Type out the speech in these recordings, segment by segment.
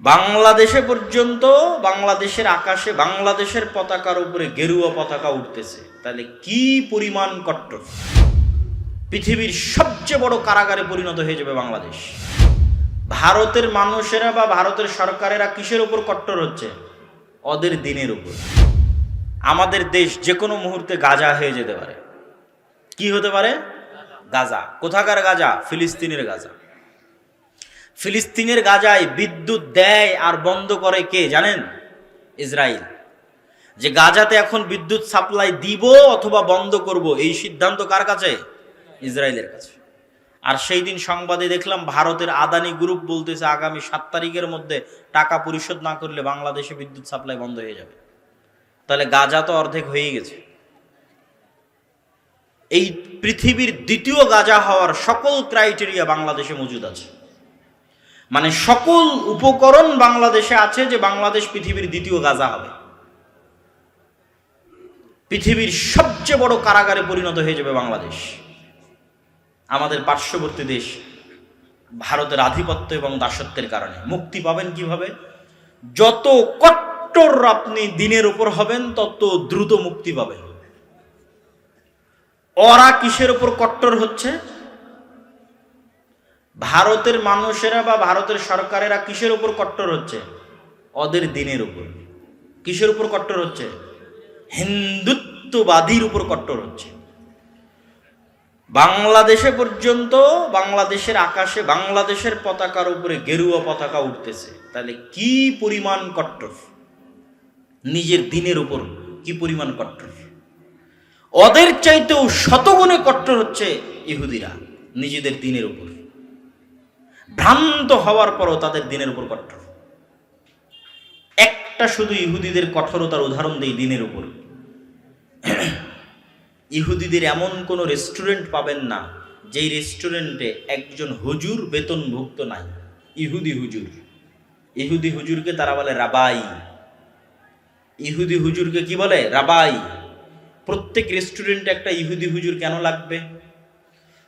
বাংলাদেশে পর্যন্ত বাংলাদেশের আকাশে বাংলাদেশের পতাকার উপরে গেরুয়া পতাকা উঠতেছে। তাহলে কি পরিমাণ কট্টর? পৃথিবীর সবচেয়ে বড় কারাগারে পরিণত হয়ে যাবে বাংলাদেশ। ভারতের মানুষেরা বা ভারতের সরকারেরা কিসের উপর কট্টর হচ্ছে? ওদের দিনের উপর। আমাদের দেশ যে কোনো মুহূর্তে গাজা হয়ে যেতে পারে। কি হতে পারে? গাজা। কোথাকার গাজা? ফিলিস্তিনের গাজা। ফিলিস্তিনের গাজায় বিদ্যুৎ দেয় আর বন্ধ করে কে জানেন? ইসরায়েল। যে গাজাতে এখন বিদ্যুৎ সাপ্লাই দিব অথবা বন্ধ করব, এই সিদ্ধান্ত কার কাছে? ইসরায়েলের কাছে। আর সেই দিন সংবাদে দেখলাম ভারতের আদানি গ্রুপ বলতেছে আগামী সাত তারিখের মধ্যে টাকা পরিশোধ না করলে বাংলাদেশে বিদ্যুৎ সাপ্লাই বন্ধ হয়ে যাবে। তাহলে গাজা তো অর্ধেক হয়ে গেছে। এই পৃথিবীর দ্বিতীয় গাজা হওয়ার সকল ক্রাইটেরিয়া বাংলাদেশে মজুদ আছে। মানে সকল উপকরণ বাংলাদেশে আছে যে বাংলাদেশ পৃথিবীর দ্বিতীয় গাজা হবে। পৃথিবীর সবচেয়ে বড় কারাগারে পরিণত হয়ে যাবে বাংলাদেশ। আমাদের পার্শ্ববর্তী দেশ ভারতের আধিপত্য এবং দাসত্বের কারণে। মুক্তি পাবেন কীভাবে? যত কট্টর আপনি দিনের উপর হবেন, তত দ্রুত মুক্তি পাবেন। ওরা কিসের উপর কট্টর হচ্ছে? ভারতের মানুষেরা বা ভারতের সরকারেরা কিসের উপর কট্টর হচ্ছে? ওদের দিনের উপর। কিসের উপর কট্টর হচ্ছে? হিন্দুত্ববাদীর উপর কট্টর হচ্ছে। বাংলাদেশে পর্যন্ত বাংলাদেশের আকাশে, বাংলাদেশের পতাকার উপরে গেরুয়া পতাকা উঠতেছে। তাহলে কি পরিমাণ কট্টর? নিজের দিনের উপর কি পরিমাণ কট্টর? ওদের চাইতেও শতগুণে কট্টর হচ্ছে ইহুদিরা, নিজেদের দিনের উপর। ভ্রান্ত হওয়ার পরও তাদের দিনের উপর কঠোর। একটা শুধু ইহুদিদের কঠোরতার উদাহরণ দেই দিনের উপর। ইহুদিদের এমন কোনো রেস্টুরেন্ট পাবেন না, যেই রেস্টুরেন্টে একজন হুজুর বেতনভুক্ত নাই। ইহুদি হুজুর। ইহুদি হুজুরকে তারা বলে রাবাই। ইহুদি হুজুরকে কি বলে? রাবাই। প্রত্যেক রেস্টুরেন্টে একটা ইহুদি হুজুর কেন লাগবে?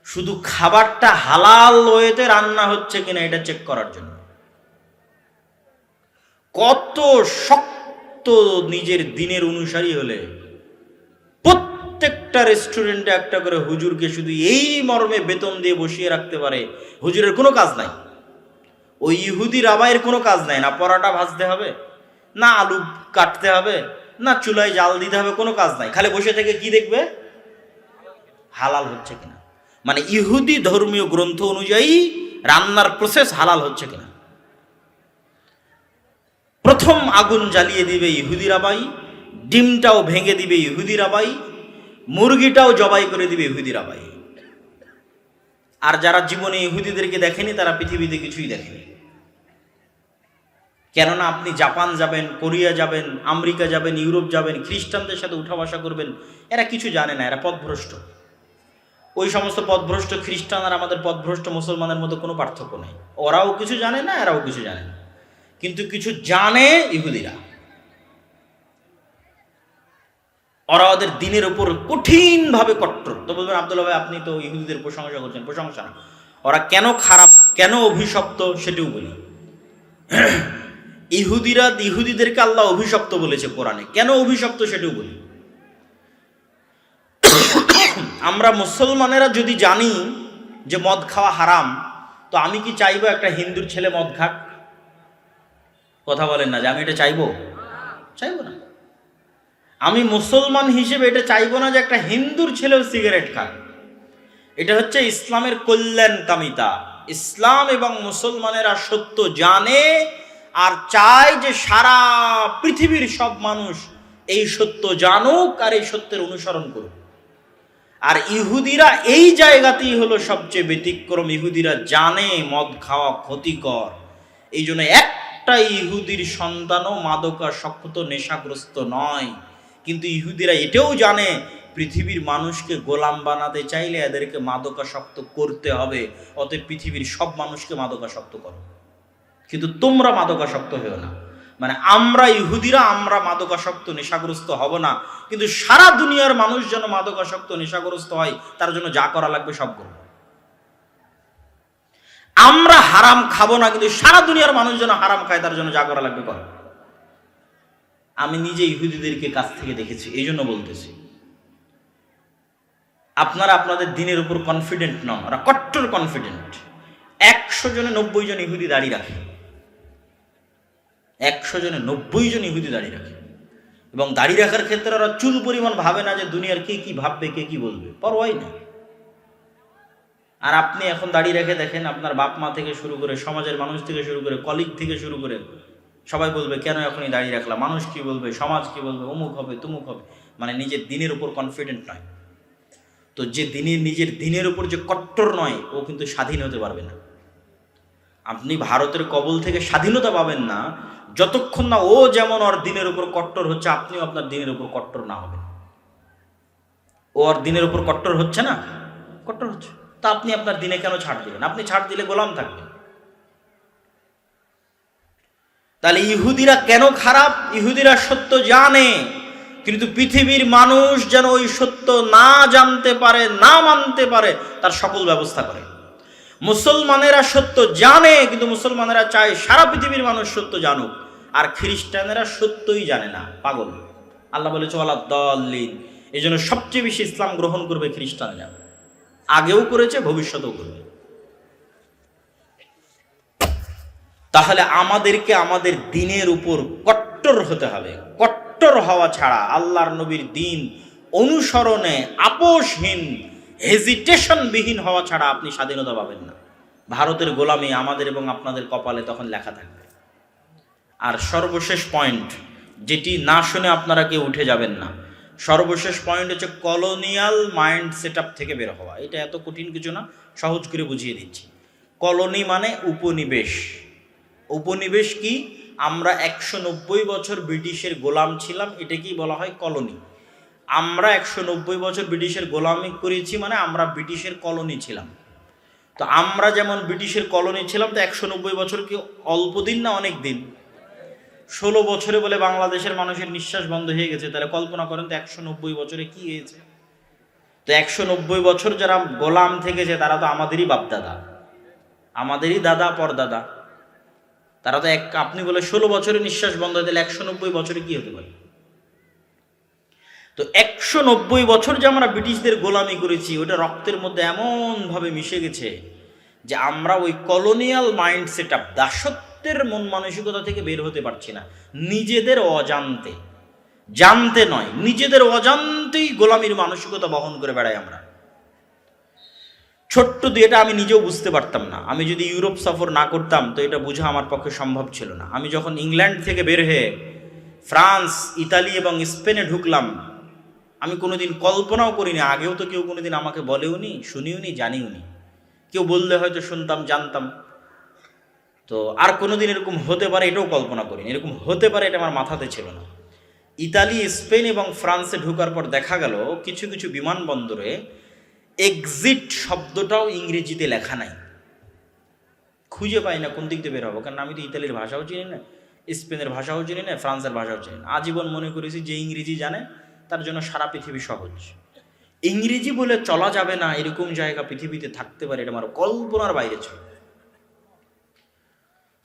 শুধু খাবারটা হালাল ওয়েতে রান্না হচ্ছে কিনা এটা চেক করার জন্য। কত শক্ত নিজের দিনের অনুসারী হলে প্রত্যেকটা রেস্টুরেন্টে একটা করে হুজুরকে শুধু এই মর্মে বেতন দিয়ে বসিয়ে রাখতে পারে, হুজুরের কোনো কাজ নাই। ওই ইহুদি রাবাইয়ের কোনো কাজ নাই না, পরাটা ভাজতে হবে, না আলু কাটতে হবে, না চুলায় জাল দিতে হবে, কোনো কাজ নাই। খালি বসে থেকে কি দেখবে? হালাল হচ্ছে কিনা। মানে ইহুদি ধর্মীয় গ্রন্থ অনুযায়ী রান্নার প্রসেস হালাল হচ্ছে কিনা? প্রথম আগুন জ্বালিয়ে দিবে ইহুদি রাবাই ডিমটাও ভেঙে দিবে ইহুদি রাবাই মুরগিটাও জবাই করে দিবে ইহুদি রাবাই আর যারা জীবনে ইহুদিদেরকে দেখেনি, তারা পৃথিবীতে কিছুই দেখেনি। কেননা আপনি জাপান যাবেন, কোরিয়া যাবেন, আমেরিকা যাবেন, ইউরোপ যাবেন, খ্রিস্টানদের সাথে উঠা বসা করবেন, এরা কিছু জানে না, এরা পথভ্রষ্ট। ওই সমস্ত পথভ্রষ্ট খ্রিস্টান আর আমাদের পথভ্রষ্ট মুসলমানের মধ্যে কোনো পার্থক্য নেই। ওরাও কিছু জানে না, এরাও কিছু জানে না। কিন্তু কিছু জানে ইহুদিরা। ওরা ওদের দিনের উপর কঠিনভাবে কট্টর। তো বলবেন, আবদুল্লাহ ভাই, আপনি তো ইহুদিদের প্রশংসা করছেন। প্রশংসা না। ওরা কেন খারাপ, কেন অভিশপ্ত সেটিও বলি। ইহুদিরা ইহুদিদেরকে আল্লাহ অভিশপ্ত বলেছে কোরআনে। কেন অভিশপ্ত সেটিও বলি। আমরা মুসলমানেরা যদি জানি যে মদ খাওয়া হারাম, তো আমি কি চাইব একটা হিন্দুর ছেলে মদ খাক? কথা বলেন না যে আমি এটা চাইব? চাইব না। আমি মুসলমান হিসেবে এটা চাইব না যে একটা হিন্দুর ছেলেও সিগারেট খাক। এটা হচ্ছে ইসলামের কল্যাণ কামিতা। ইসলাম এবং মুসলমানেরা সত্য জানে আর চায় যে সারা পৃথিবীর সব মানুষ এই সত্য জানুক আর এই সত্যের অনুসরণ করুক। আর ইহুদিরা এই জায়গাতেই হলো সবচেয়ে ব্যতিক্রম। ইহুদিরা জানে মদ খাওয়া ক্ষতিকর। এই জন্য একটা ইহুদির সন্তানও মাদকাসক্ত, নেশাগ্রস্ত নয়। কিন্তু ইহুদিরা এটাও জানে, পৃথিবীর মানুষকে গোলাম বানাতে চাইলে এদেরকে মাদকাসক্ত করতে হবে। অতএব পৃথিবীর সব মানুষকে মাদকাসক্ত করো। কিন্তু তোমরা মাদকাসক্ত হয়েও না। মানে আমরা ইহুদিরা, আমরা মাদকাসক্ত, নেশাগ্রস্ত হব না। কিন্তু সারা দুনিয়ার মানুষ যেন মাদকাসক্ত, নেশাগ্রস্ত হয়, তার জন্য যা করা লাগবে সব করব। আমরা হারাম খাব না, কিন্তু সারা দুনিয়ার মানুষ যেন হারাম খায়, তার জন্য যা করা লাগবে করে। আমি নিজে ইহুদিদেরকে কাছ থেকে দেখেছি, এই জন্য বলতেছি। আপনারা আপনাদের দিনের উপর কনফিডেন্ট নন, ওরা কট্টর কনফিডেন্ট একশো জনে নব্বই জন ইহুদি দাঁড়িয়ে রাখে। একশো জনে নব্বই জন ইহুদি দাঁড়িয়ে রাখে। এবং দাড়ি রাখার ক্ষেত্রে ওরা চুল পরিমাণ ভাবে না যে দুনিয়ার কে কি ভাববে, কে কি বলবে। পরোয়াই না। আর আপনি এখন দাঁড়িয়ে রেখে দেখেন, আপনার বাপ মা থেকে শুরু করে সমাজের মানুষ থেকে শুরু করে কলিগ থেকে শুরু করে সবাই বলবে, কেন এখনই দাঁড়িয়ে রাখলাম মানুষ কি বলবে? সমাজ কি বলবে? অমুক হবে, তুমুক হবে। মানে নিজের দিনের উপর কনফিডেন্ট নয়। তো যে দিনের নিজের দিনের উপর যে কট্টর নয়, ও কিন্তু স্বাধীন হতে পারবে না। আপনি ভারতের কবল থেকে স্বাধীনতা পাবেন না। যতক্ষণ না ও যেমন ওর দিনের উপর কট্টর হচ্ছে, আপনিও আপনার দিনের উপর কট্টর না হবেন। ও ওর দিনের উপর কট্টর হচ্ছে না? কট্টর হচ্ছে। তা আপনি আপনার দিনে কেন ছাড় দিবেন আপনি ছাড় দিলে গোলাম থাকবেন। তাহলে ইহুদিরা কেন খারাপ? ইহুদিরা সত্য জানে, কিন্তু পৃথিবীর মানুষ যেন ওই সত্য না জানতে পারে, না মানতে পারে, তার সকল ব্যবস্থা করে। মুসলমানেরা সত্য জানে, কিন্তু মুসলমানেরা চায় সারা পৃথিবীর মানুষ সত্য জানুক। আর খ্রিস্টানেরা সত্যই জানে না, পাগল। আল্লাহ বলে চলা দলিন এই জন্য সবচেয়ে বেশি ইসলাম গ্রহণ করবে খ্রিস্টানরা। আগেও করেছে, ভবিষ্যতেও করবে। তাহলে আমাদেরকে আমাদের দিনের উপর কট্টর হতে হবে। কট্টর হওয়া ছাড়া আল্লাহর নবীর দিন অনুসরণে আপোষহীন। হেজিটেশনবিহীন হওয়া ছাড়া আপনি স্বাধীনতা পাবেন না। ভারতের গোলামি আমাদের এবং আপনাদের কপালে তখন লেখা থাকবে। আর সর্বশেষ পয়েন্ট যেটি না শুনে আপনারা কেউ উঠে যাবেন না। সর্বশেষ পয়েন্ট হচ্ছে কলোনিয়াল মাইন্ড সেট থেকে বের হওয়া। এটা এত কঠিন কিছু না, সহজ করে বুঝিয়ে দিচ্ছি। কলোনি মানে উপনিবেশ। উপনিবেশ কি? আমরা একশো নব্বই বছর ব্রিটিশের গোলাম ছিলাম, এটাকেই বলা হয় কলোনি। আমরা একশো নব্বই বছর ব্রিটিশের গোলামি করেছি মানে আমরা ব্রিটিশের কলোনি ছিলাম। তো আমরা যেমন ব্রিটিশের কলোনি ছিলাম, তো একশো নব্বই বছর কি অল্প দিন না অনেক দিন? ষোলো বছরে বলে বাংলাদেশের মানুষের নিঃশ্বাস বন্ধ হয়ে গেছে, তাহলে কল্পনা করেন তো একশো নব্বই বছরে কি হয়েছে? তো একশো নব্বই বছর যারা গোলাম থেকেছে, তারা তো আমাদেরই বাপদাদা। আমাদেরই দাদা, পরদাদা। তারা তো এক আপনি বলে ষোলো বছরে নিঃশ্বাস বন্ধ হয়ে দিলে একশো নব্বই বছরে কি হতে পারে? তো একশো নব্বই বছর যে আমরা ব্রিটিশদের গোলামি করেছি, ওটা রক্তের মধ্যে এমনভাবে মিশে গেছে যে আমরা ওই কলোনিয়াল মাইন্ড সেট আপ দাসত্বের মন মানসিকতা থেকে বের হতে পারছি না। নিজেদের অজান্তে। জানতে নয়, নিজেদের অজান্তেই গোলামির মানসিকতা বহন করে বেড়াই আমরা। ছোট্ট দিয়ে এটা আমি নিজেও বুঝতে পারতাম না। আমি যদি ইউরোপ সফর না করতাম, তো এটা বোঝা আমার পক্ষে সম্ভব ছিল না। আমি যখন ইংল্যান্ড থেকে বের হয়ে ফ্রান্স, ইতালি এবং স্পেনে ঢুকলাম আমি কোনোদিন কল্পনাও করিনি, আগেও তো কেউ কোনোদিন আমাকে বলেও নি শুনিও নি জানিও নি কেউ বললে হয়তো শুনতাম, জানতাম। তো আর কোনোদিন এরকম হতে পারে, এটাও কল্পনা করিনি। এরকম হতে পারে, এটা আমার মাথাতে ছিল না। ইতালি, স্পেন এবং ফ্রান্সে ঢোকার পর দেখা গেল, কিছু কিছু বিমানবন্দরে এক্সিট শব্দটাও ইংরেজিতে লেখা নাই। খুঁজে পাই না কোন দিক দিয়ে বের হব, কারণ আমি তো ইতালির ভাষাও চিনি না, স্পেনের ভাষাও চিনি না, ফ্রান্সের ভাষাও চিনি না। আজীবন মনে করেছি যে ইংরেজি জানে তার জন্য সারা পৃথিবী সহজ। ইংরেজি বলে চলা যাবে না এরকম জায়গা পৃথিবীতে থাকতে পারে, এটা আমার কল্পনার বাইরে ছিল।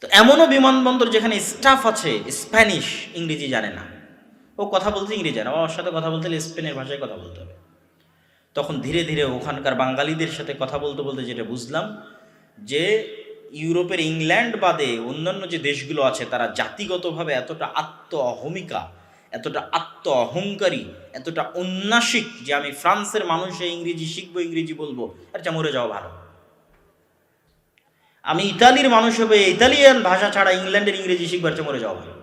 তো এমনও বিমানবন্দর যেখানে স্টাফ আছে স্প্যানিশ ইংরেজি জানে না। ও কথা বলতে ইংরেজি জানে ওর সাথে কথা বলতে হলে স্পেনের ভাষায় কথা বলতে হবে। তখন ধীরে ধীরে ওখানকার বাঙালিদের সাথে কথা বলতে বলতে যেটা বুঝলাম, যে ইউরোপের ইংল্যান্ড বাদে অন্যান্য যে দেশগুলো আছে, তারা জাতিগতভাবে এতটা আত্ম অহমিকা এতটা আত্ম অহংকারী এতটা উন্নাসিক যে আমি ফ্রান্সের মানুষে ইংরেজি শিখব, ইংরেজি বলব, এর যা মরে যাওয়া ভালো। আমি ইতালির মানুষ হবে ইতালিয়ান ভাষা ছাড়া ইংল্যান্ডের ইংরেজি শিখবার চেয়ে মরে যাওয়া ভালো।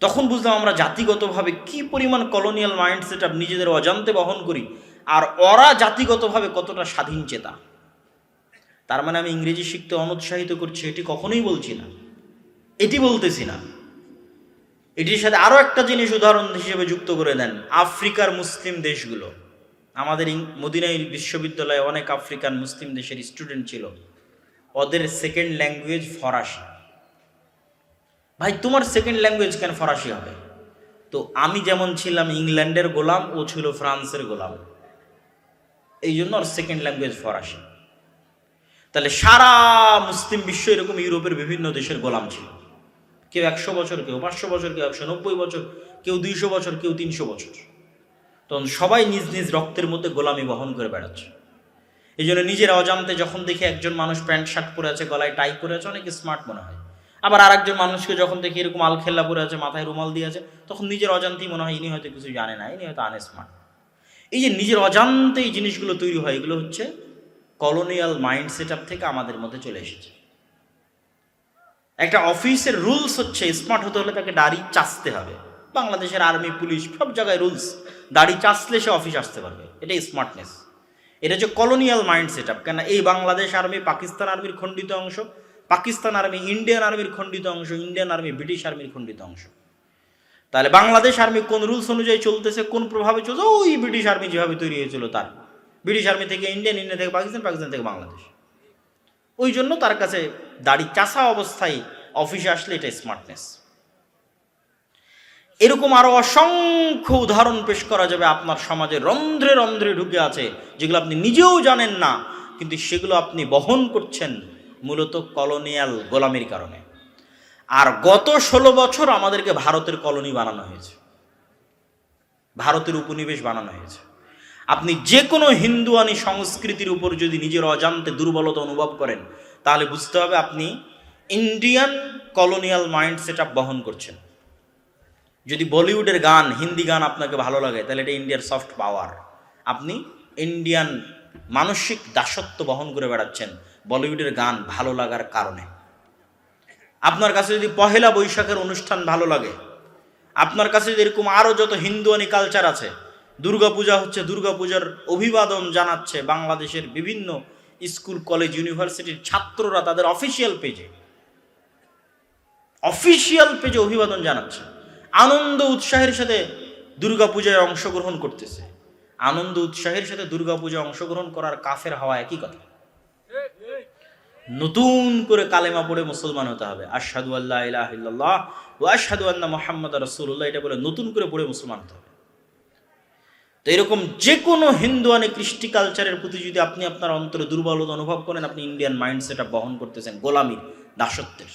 তখন বুঝলাম আমরা জাতিগতভাবে কি পরিমাণ কলোনিয়াল মাইন্ড সেট নিজেদের অজান্তে বহন করি, আর ওরা জাতিগতভাবে কতটা স্বাধীন চেতা। তার মানে আমি ইংরেজি শিখতে অনুৎসাহিত করছি, এটি কখনোই বলছি না। এটি বলতেছি না। এটির সাথে আরও একটা জিনিস উদাহরণ হিসেবে যুক্ত করে দেন, আফ্রিকার মুসলিম দেশগুলো। আমাদের মদিনাই বিশ্ববিদ্যালয়ে অনেক আফ্রিকান মুসলিম দেশের স্টুডেন্ট ছিল। ওদের সেকেন্ড ল্যাঙ্গুয়েজ ফরাসি। ভাই, তোমার সেকেন্ড ল্যাঙ্গুয়েজ কেন ফরাসি হবে? তো আমি যেমন ছিলাম ইংল্যান্ডের গোলাম, ও ছিল ফ্রান্সের গোলাম। এই জন্য ওর সেকেন্ড ল্যাঙ্গুয়েজ ফরাসি। তাহলে সারা মুসলিম বিশ্ব এরকম ইউরোপের বিভিন্ন দেশের গোলাম ছিল। কেউ একশো বছর, কেউ পাঁচশো বছর, কেউ একশো নব্বই বছর, কেউ দুইশো বছর, কেউ তিনশো বছর। তখন সবাই নিজ নিজ রক্তের মধ্যে গোলামি বহন করে বেড়াচ্ছে। এই জন্য নিজের অজান্তে যখন দেখি একজন মানুষ প্যান্ট, শার্ট পরে আছে, গলায় টাই পরে আছে, অনেক স্মার্ট মনে হয়। আবার আরেকজন মানুষকে যখন দেখি এরকম আলখেল্লা পরে আছে, মাথায় রুমাল দিয়ে আছে, তখন নিজের অজান্তেই মনে হয় ইনি হয়তো কিছু জানে না, ইনি হয়তো আনস্মার্ট। এই যে নিজের অজান্তে এই জিনিসগুলো তৈরি হয়, এগুলো হচ্ছে কলোনিয়াল মাইন্ড সেট থেকে আমাদের মধ্যে চলে এসেছে। একটা অফিসের রুলস হচ্ছে স্মার্ট হতে হলে তাকে দাড়ি চাচতে হবে। বাংলাদেশের আর্মি, পুলিশ সব জায়গায় রুলস। দাড়ি চাচলে সে অফিস আসতে পারবে। এটাই স্মার্টনেস এটা হচ্ছে কলোনিয়াল মাইন্ড সেট আপ কেন এই বাংলাদেশ আর্মি, পাকিস্তান আর্মির খণ্ডিত অংশ, পাকিস্তান আর্মি, ইন্ডিয়ান আর্মির খণ্ডিত অংশ, ইন্ডিয়ান আর্মি, ব্রিটিশ আর্মির খণ্ডিত অংশ। তাহলে বাংলাদেশ আর্মি কোন রুলস অনুযায়ী চলতেছে, কোন প্রভাবে চলছে ওই ব্রিটিশ আর্মি যেভাবে তৈরি হয়েছিল তার। ব্রিটিশ আর্মি থেকে ইন্ডিয়ান, ইন্ডিয়া থেকে পাকিস্তান পাকিস্তান থেকে বাংলাদেশ। ওই জন্য তার কাছে দাড়ি চাষা অবস্থায় অফিসে আসলে এটা স্মার্টনেস এরকম আরও অসংখ্য উদাহরণ পেশ করা যাবে আপনার সমাজে, রন্ধ্রে রন্ধ্রে ঢুকে আছে, যেগুলো আপনি নিজেও জানেন না, কিন্তু সেগুলো আপনি বহন করছেন মূলত কলোনিয়াল গোলামির কারণে। আর গত ষোলো বছর আমাদেরকে ভারতের কলোনি বানানো হয়েছে। ভারতের উপনিবেশ বানানো হয়েছে। আপনি যে কোনো হিন্দুয়ানি সংস্কৃতির উপর যদি নিজের অজান্তে দুর্বলতা অনুভব করেন, তাহলে বুঝতে হবে আপনি ইন্ডিয়ান কলোনিয়াল মাইন্ড সেট বহন করছেন। যদি বলিউডের গান, হিন্দি গান আপনাকে ভালো লাগে, তাহলে এটা ইন্ডিয়ার সফট পাওয়ার আপনি ইন্ডিয়ান মানসিক দাসত্ব বহন করে বেড়াচ্ছেন বলিউডের গান ভালো লাগার কারণে। আপনার কাছে যদি পহেলা বৈশাখের অনুষ্ঠান ভালো লাগে, আপনার কাছে যদি এরকম আরও যত হিন্দুয়ানি কালচার আছে দুর্গাপূজা হচ্ছে দুর্গাপূজার অভিবাদন জানাচ্ছে বাংলাদেশের বিভিন্ন স্কুল, কলেজ, ইউনিভার্সিটির ছাত্ররা তাদের অফিসিয়াল পেজে। অফিসিয়াল পেজে অভিবাদন জানাচ্ছে। আনন্দ উৎসাহের সাথে দুর্গাপূজায় অংশগ্রহণ করতেছে। আনন্দ উৎসাহের সাথে দুর্গাপূজায় অংশগ্রহণ করার কাফের হওয়া একই কথা। নতুন করে কালেমা পড়ে মুসলমান হতে হবে। আশহাদু আল্লাহ ইলাহা ও আশহাদু আন্না মুহাম্মদ রাসূলুল্লাহ, এটা বলে নতুন করে পড়ে মুসলমান হতে হবে। তো এরকম যে কোনো হিন্দুয়ানি কৃষ্টি কালচারের প্রতি যদি আপনি আপনার অন্তরে দুর্বলতা অনুভব করেন, আপনি ইন্ডিয়ান মাইন্ড সেট বহন করতেছেন গোলামির দাসত্বের।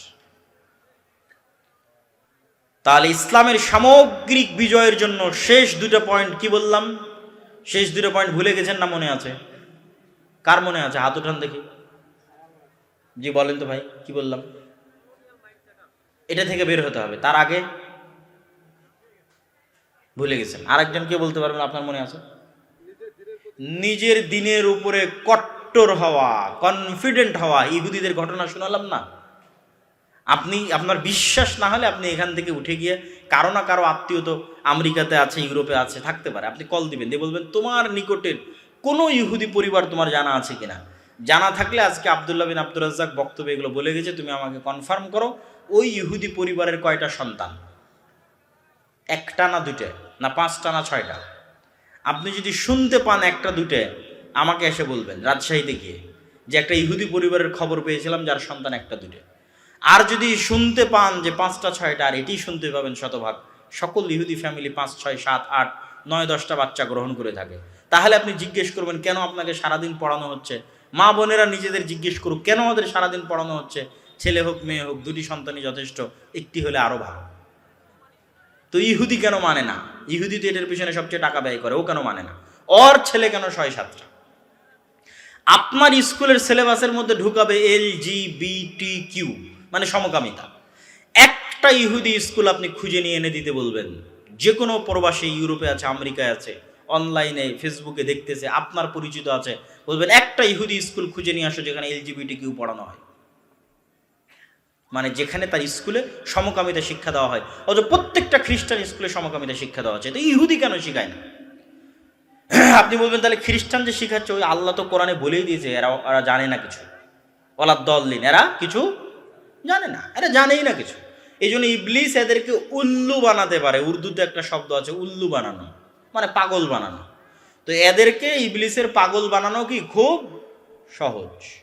তাহলে ইসলামের সামগ্রিক বিজয়ের জন্য শেষ দুটো পয়েন্ট কি বললাম? শেষ দুটো পয়েন্ট ভুলে গেছেন না মনে আছে? কার মনে আছে? হাত উঠান দেখি। জি, বলেন তো ভাই, কি বললাম? এটা থেকে বের হতে হবে। তার আগে ভুলে গেছেন। আরেকজন কে বলতে পারবেন? আপনার মনে আছে? নিজের দিনের উপরে কট্টর হওয়া কনফিডেন্ট হওয়া, ইহুদিদের ঘটনা শোনালাম না? আপনি, আপনার বিশ্বাস না হলে আপনি এখান থেকে উঠে গিয়ে কারও না কারও আত্মীয় তো আমেরিকাতে আছে, ইউরোপে আছে, থাকতে পারে। আপনি কল দিবেন, দিয়ে বলবেন, তোমার নিকটের কোনো ইহুদি পরিবার তোমার জানা আছে কিনা? জানা থাকলে আজকে আবদুল্লাহ বিন আব্দুল রাজ্জাক বক্তব্য এগুলো বলে গেছে। তুমি আমাকে কনফার্ম করো, ওই ইহুদি পরিবারের কয়টা সন্তান? একটা না দুটে না পাঁচটা, না ছয়টা। আপনি যদি শুনতে পান একটা দুটে আমাকে এসে বলবেন রাজশাহীতে গিয়ে যে একটা ইহুদি পরিবারের খবর পেয়েছিলাম, যার সন্তান একটা দুটে আর যদি শুনতে পান যে পাঁচটা, ছয়টা, আর এটি শুনতে পাবেন শতভাগ, সকল ইহুদি ফ্যামিলি পাঁচ, ছয়, সাত, আট, নয়, দশটা বাচ্চা গ্রহণ করে থাকে। তাহলে আপনি জিজ্ঞেস করবেন, কেন আপনাকে সারাদিন পড়ানো হচ্ছে? মা বোনেরা নিজেদের জিজ্ঞেস করুক, কেন আমাদের সারাদিন পড়ানো হচ্ছে? ছেলে হোক, মেয়ে হোক, দুটি সন্তানই যথেষ্ট, একটি হলে আরও ভালো। তো ইহুদি কেন মানে না? ইহুদি তো এটার পিছনে সবচেয়ে টাকা ব্যয় করে, ও কেন মানে না? ওর ছেলে কেন ছয় সাতটা আপনার স্কুলের সিলেবাসের মধ্যে ঢুকাবে এল জি বি টি কিউ মানে সমকামিতা। একটা ইহুদি স্কুল আপনি খুঁজে নিয়ে এনে দিতে বলবেন। যে কোনো প্রবাসী ইউরোপে আছে, আমেরিকায় আছে, অনলাইনে, ফেসবুকে দেখতেছে, আপনার পরিচিত আছে, বলবেন, একটা ইহুদি স্কুল খুঁজে নিয়ে আসো যেখানে এলজিবিটি কিউ পড়ানো হয়। মানে যেখানে তার স্কুলে সমকামিতা শিক্ষা দেওয়া হয়। অথচ প্রত্যেকটা খ্রিস্টান স্কুলে সমকামিতা শিক্ষা দেওয়া হচ্ছে। তো ইহুদি কেন শিখায় না? আপনি বলবেন, তাহলে খ্রিস্টান যে শিখাচ্ছে, ওই আল্লাহ তো কোরআনে বলেই দিয়েছে, এরা ওরা জানে না কিছু। ওলা দলিন এরা কিছু জানে না। এরা জানেই না কিছু। এই জন্য ইবলিস এদেরকে উল্লু বানাতে পারে। উর্দুতে একটা শব্দ আছে, উল্লু বানানো। মানে পাগল বানানো। তো এদেরকে ইবলিসের পাগল বানানো কি? খুব সহজ।